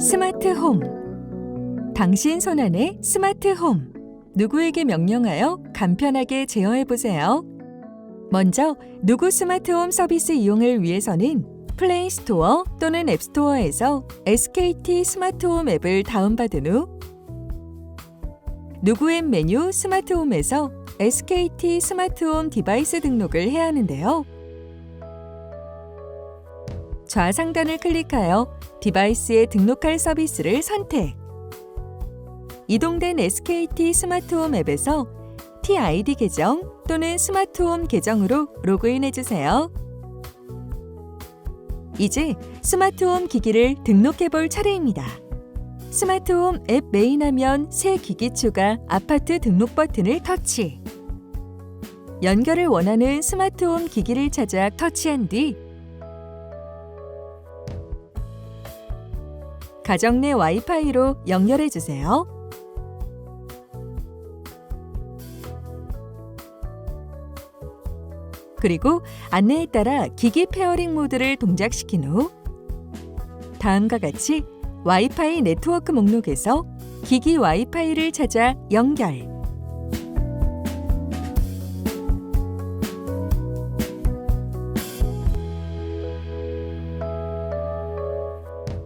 스마트 홈. 당신 손안의 스마트 홈. 누구에게 명령하여 간편하게 제어해 보세요. 먼저 누구 스마트 홈 서비스 이용을 위해서는 플레이 스토어 또는 앱 스토어에서 SKT 스마트 홈 앱을 다운받은 후 누구 앱 메뉴 스마트 홈에서 SKT 스마트 홈 디바이스 등록을 해야 하는데요. 좌상단을 클릭하여 디바이스에 등록할 서비스를 선택. 이동된 SKT 스마트홈 앱에서 TID 계정 또는 스마트홈 계정으로 로그인해 주세요. 이제 스마트홈 기기를 등록해 볼 차례입니다. 스마트홈 앱 메인 화면 새 기기 추가 아파트 등록 버튼을 터치. 연결을 원하는 스마트홈 기기를 찾아 터치한 뒤 가정 내 와이파이로 연결해 주세요. 그리고 안내에 따라 기기 페어링 모드를 동작시킨 후 다음과 같이 와이파이 네트워크 목록에서 기기 와이파이를 찾아 연결.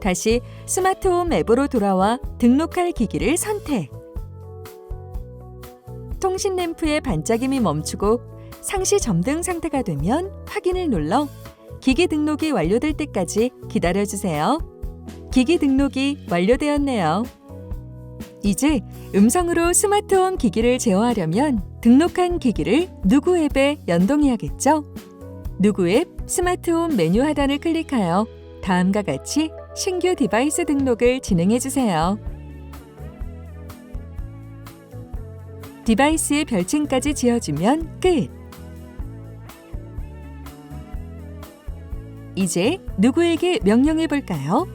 다시 스마트홈 앱으로 돌아와 등록할 기기를 선택. 통신 램프의 반짝임이 멈추고 상시 점등 상태가 되면 확인을 눌러 기기 등록이 완료될 때까지 기다려 주세요. 기기 등록이 완료되었네요. 이제 음성으로 스마트홈 기기를 제어하려면 등록한 기기를 누구 앱에 연동해야겠죠? 누구 앱 스마트홈 메뉴 하단을 클릭하여 다음과 같이 신규 디바이스 등록을 진행해 주세요. 디바이스의 별칭까지 지어주면 끝. 이제 누구에게 명령해 볼까요?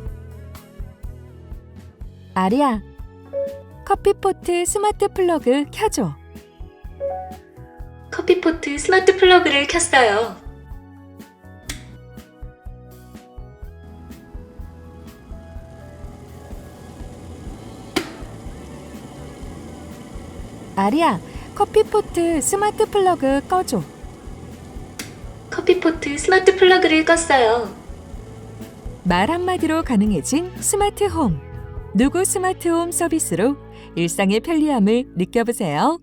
아리야, 커피포트 스마트 플러그 켜줘. 커피포트 스마트 플러그를 켰어요. 아리야, 커피포트 스마트 플러그 꺼줘. 커피포트 스마트 플러그를 껐어요. 말 한마디로 가능해진 스마트 홈. 누구 스마트 홈 서비스로 일상의 편리함을 느껴보세요.